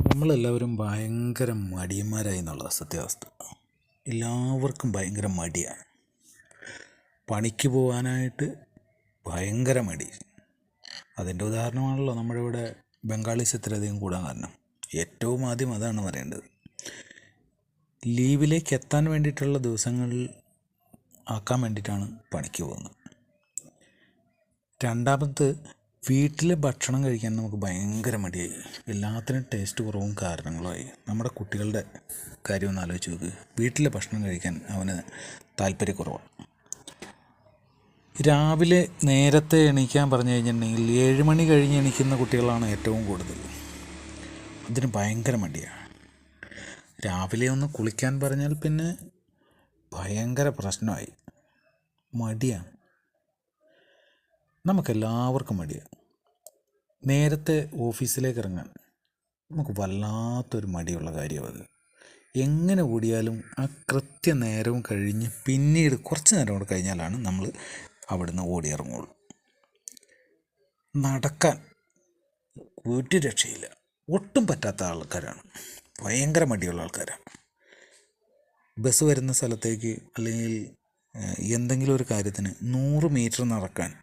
നമ്മളെല്ലാവരും ഭയങ്കര മടിയന്മാരായി എന്നുള്ളതാണ് സത്യാവസ്ഥ. എല്ലാവർക്കും ഭയങ്കര മടിയാണ്. പണിക്ക് പോകാനായിട്ട് ഭയങ്കര മടി. അതിന്റെ ഉദാഹരണമാണല്ലോ നമ്മുടെ ഇവിടെ ബംഗാളീസ് ഇത്രയധികം കൂടാൻ കാരണം. ഏറ്റവും ആദ്യം അതാണ് പറയേണ്ടത്. ലീവിലേക്ക് എത്താൻ വേണ്ടിയിട്ടുള്ള ദിവസങ്ങളിൽ ആക്കാൻ വേണ്ടിയിട്ടാണ് പണിക്ക് പോകുന്നത്. രണ്ടാമത് വീട്ടിലെ ഭക്ഷണം കഴിക്കാൻ നമുക്ക് ഭയങ്കര മടിയായി. എല്ലാത്തിനും ടേസ്റ്റ് കുറവും കാരണങ്ങളുമായി നമ്മുടെ കുട്ടികളുടെ കാര്യം ഒന്ന് ആലോചിച്ച് നോക്ക്. വീട്ടിലെ ഭക്ഷണം കഴിക്കാൻ അവന് താല്പര്യക്കുറവാണ്. രാവിലെ നേരത്തെ എണീക്കാൻ പറഞ്ഞു കഴിഞ്ഞിട്ടുണ്ടെങ്കിൽ ഏഴ് മണി കഴിഞ്ഞ് എണീക്കുന്ന കുട്ടികളാണ് ഏറ്റവും കൂടുതൽ. അതിന് ഭയങ്കര മടിയാണ് രാവിലെ ഒന്ന് കുളിക്കാൻ പറഞ്ഞാൽ പിന്നെ ഭയങ്കര പ്രശ്നമായി. മടിയാണ് നമുക്കെല്ലാവർക്കും മടിയാണ് നേരത്തെ ഓഫീസിലേക്ക് ഇറങ്ങാൻ. നമുക്ക് വല്ലാത്തൊരു മടിയുള്ള കാര്യമാണ് എങ്ങനെ ഓടിയാലും ആ കൃത്യ നേരവും കഴിഞ്ഞ് പിന്നീട് കുറച്ച് നേരം കൂടെ കഴിഞ്ഞാലാണ് നമ്മൾ അവിടുന്ന് ഓടിയിറങ്ങുള്ളൂ. നടക്കാൻ ഒരു രക്ഷയില്ല. ഒട്ടും പറ്റാത്ത ആൾക്കാരാണ്. ഭയങ്കര മടിയുള്ള ആൾക്കാരാണ്. ബസ് വരുന്ന സ്ഥലത്തേക്ക് അല്ലെങ്കിൽ എന്തെങ്കിലും ഒരു കാര്യത്തിന് നൂറ് മീറ്റർ നടക്കാൻ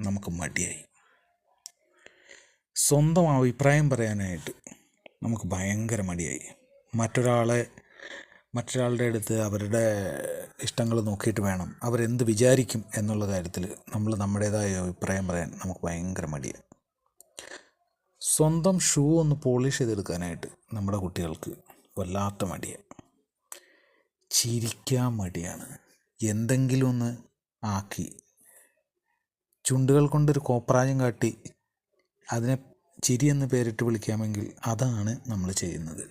നമുക്ക് മടിയായി. സ്വന്തം അഭിപ്രായം പറയാനായിട്ട് നമുക്ക് ഭയങ്കര മടിയായി. മറ്റൊരാളെ മറ്റൊരാളുടെ അടുത്ത് അവരുടെ ഇഷ്ടങ്ങൾ നോക്കിയിട്ട് വേണം അവരെന്ത് വിചാരിക്കും എന്നുള്ള കാര്യത്തിൽ നമ്മൾ നമ്മുടേതായ അഭിപ്രായം പറയാൻ നമുക്ക് ഭയങ്കര മടിയാണ് സ്വന്തം ഷൂ ഒന്ന് പോളിഷ് ചെയ്തെടുക്കാനായിട്ട് നമ്മുടെ കുട്ടികൾക്ക് വല്ലാത്ത മടിയാണ് ചിരിക്കാൻ മടിയാണ്. എന്തെങ്കിലും ഒന്ന് ആക്കി. ചുണ്ടുകൾ കൊണ്ടൊരു കോപ്രായം കാട്ടി അതിനെ ചിരി എന്ന് പേരിട്ട് വിളിക്കാമെങ്കിൽ അതാണ് നമ്മൾ ചെയ്യുന്നത്.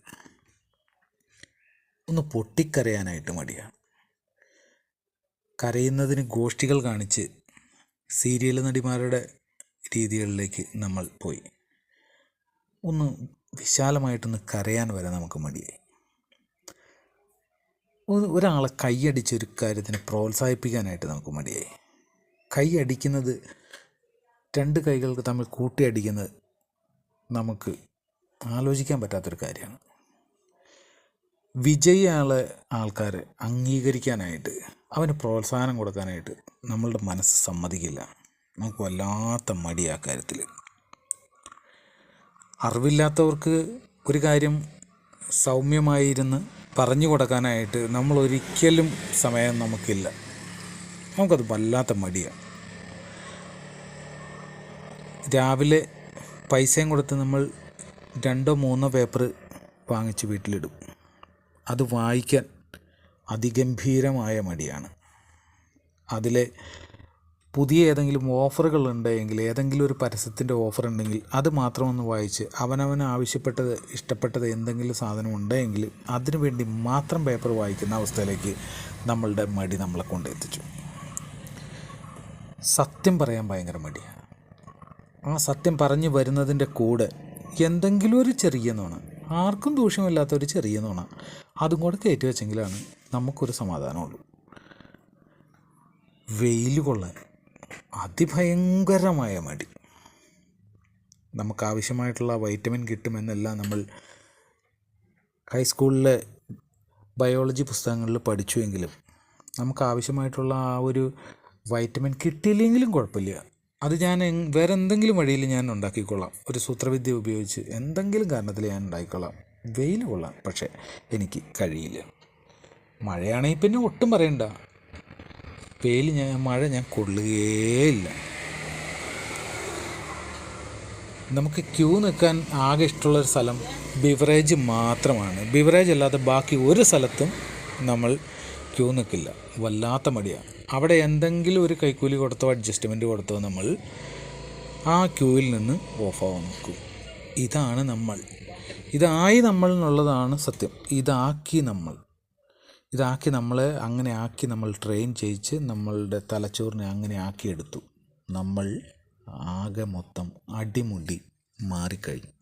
ഒന്ന് പൊട്ടിക്കരയാനായിട്ട് മടിയാണ്. കരയുന്നതിന് ഗോഷ്ഠികൾ കാണിച്ച് സീരിയൽ നടിമാരുടെ രീതികളിലേക്ക് നമ്മൾ പോയി. ഒന്ന് വിശാലമായിട്ടൊന്ന് കരയാൻ വരെ നമുക്ക് മടിയായി. ഒരാളെ കൈയടിച്ച് ഒരു കാര്യത്തിന് പ്രോത്സാഹിപ്പിക്കാനായിട്ട് നമുക്ക് മടിയായി. കൈ അടിക്കുന്നത് രണ്ട് കൈകൾക്ക് തമ്മിൽ കൂട്ടിയടിക്കുന്നത് നമുക്ക് ആലോചിക്കാൻ പറ്റാത്തൊരു കാര്യമാണ്. വിജയിയാളെ ആൾക്കാരെ അംഗീകരിക്കാനായിട്ട് അവന് പ്രോത്സാഹനം കൊടുക്കാനായിട്ട് നമ്മളുടെ മനസ്സ് സമ്മതിക്കില്ല. നമുക്ക് വല്ലാത്ത മടി ആ കാര്യത്തിൽ അറിവില്ലാത്തവർക്ക് ഒരു കാര്യം സൗമ്യമായിരുന്ന് പറഞ്ഞു കൊടുക്കാനായിട്ട് നമ്മൾ ഒരിക്കലും സമയം നമുക്കില്ല. നമുക്കത് വല്ലാത്ത മടിയാണ് രാവിലെ പൈസയും കൊടുത്ത് നമ്മൾ രണ്ടോ മൂന്നോ പേപ്പർ വാങ്ങിച്ച് വീട്ടിലിടും. അത് വായിക്കാൻ അതിഗംഭീരമായ മടിയാണ്. അതിലെ പുതിയ ഏതെങ്കിലും ഓഫറുകൾ ഉണ്ടെങ്കിൽ ഏതെങ്കിലും ഒരു പരസ്യത്തിന്റെ ഓഫർ ഉണ്ടെങ്കിൽ അത് മാത്രം ഒന്ന് വായിച്ച് അവനവന് ആവശ്യപ്പെട്ടത് ഇഷ്ടപ്പെട്ടത് എന്തെങ്കിലും സാധനം ഉണ്ടെങ്കിൽ അതിനു വേണ്ടി മാത്രം പേപ്പർ വായിക്കുന്ന അവസ്ഥയിലേക്ക് നമ്മളുടെ മടി നമ്മളെ കൊണ്ടെത്തിച്ചു. സത്യം പറയാൻ ഭയങ്കര മടിയാണ്. ആ സത്യം പറഞ്ഞു വരുന്നതിന്റെ കൂടെ എന്തെങ്കിലും ഒരു ചെറിയ നുണ. ആർക്കും ദൂഷ്യമില്ലാത്ത ഒരു ചെറിയ നുണ. അതും കൂടെ കയറ്റി വെച്ചെങ്കിലാണ് നമുക്കൊരു സമാധാനമുള്ളൂ. വെയിൽ കൊള്ളാൻ അതിഭയങ്കരമായ മടി. നമുക്കാവശ്യമായിട്ടുള്ള വൈറ്റമിൻ കിട്ടുമെന്നെല്ലാം നമ്മൾ ഹൈസ്കൂളിലെ ബയോളജി പുസ്തകങ്ങളിൽ പഠിച്ചുവെങ്കിലും നമുക്കാവശ്യമായിട്ടുള്ള ആ ഒരു വൈറ്റമിൻ കിട്ടിയില്ലെങ്കിലും കുഴപ്പമില്ല. അത് ഞാൻ വേറെ എന്തെങ്കിലും വഴിയിൽ ഞാൻ ഉണ്ടാക്കിക്കൊള്ളാം. ഒരു സൂത്രവിദ്യ ഉപയോഗിച്ച് എന്തെങ്കിലും കാരണത്തിൽ ഞാൻ ഉണ്ടാക്കിക്കൊള്ളാം വെയിൽ കൊള്ളാം പക്ഷേ എനിക്ക് കഴിയില്ല. മഴയാണെങ്കിൽ പിന്നെ ഒട്ടും പറയണ്ട. വെയിൽ ഞാൻ മഴ ഞാൻ കൊള്ളുകയേയില്ല നമുക്ക് ക്യൂ നിൽക്കാൻ ആകെ ഇഷ്ടമുള്ളൊരു സ്ഥലം ബിവറേജ് മാത്രമാണ്. ബിവറേജ് അല്ലാതെ ബാക്കി ഒരു സ്ഥലത്തും നമ്മൾ ക്യൂ നിൽക്കില്ല. വല്ലാത്ത മടിയാണ്. അവിടെ എന്തെങ്കിലും ഒരു കൈക്കൂലി കൊടുത്തോ അഡ്ജസ്റ്റ്മെന്റ് കൊടുത്തോ നമ്മൾ ആ ക്യൂവിൽ നിന്ന് ഓഫാവാൻ നോക്കും ഇതാണ് നമ്മൾ. ഇതായി നമ്മൾ എന്നുള്ളതാണ് സത്യം. ഇതാക്കി നമ്മൾ. ഇതാക്കി നമ്മളെ അങ്ങനെ ആക്കി നമ്മൾ ട്രെയിൻ ചെയ്യിച്ച് നമ്മളുടെ തലച്ചോറിനെ അങ്ങനെ ആക്കിയെടുത്തു നമ്മൾ ആകെ മൊത്തം അടിമുടി മാറിക്കഴിഞ്ഞു.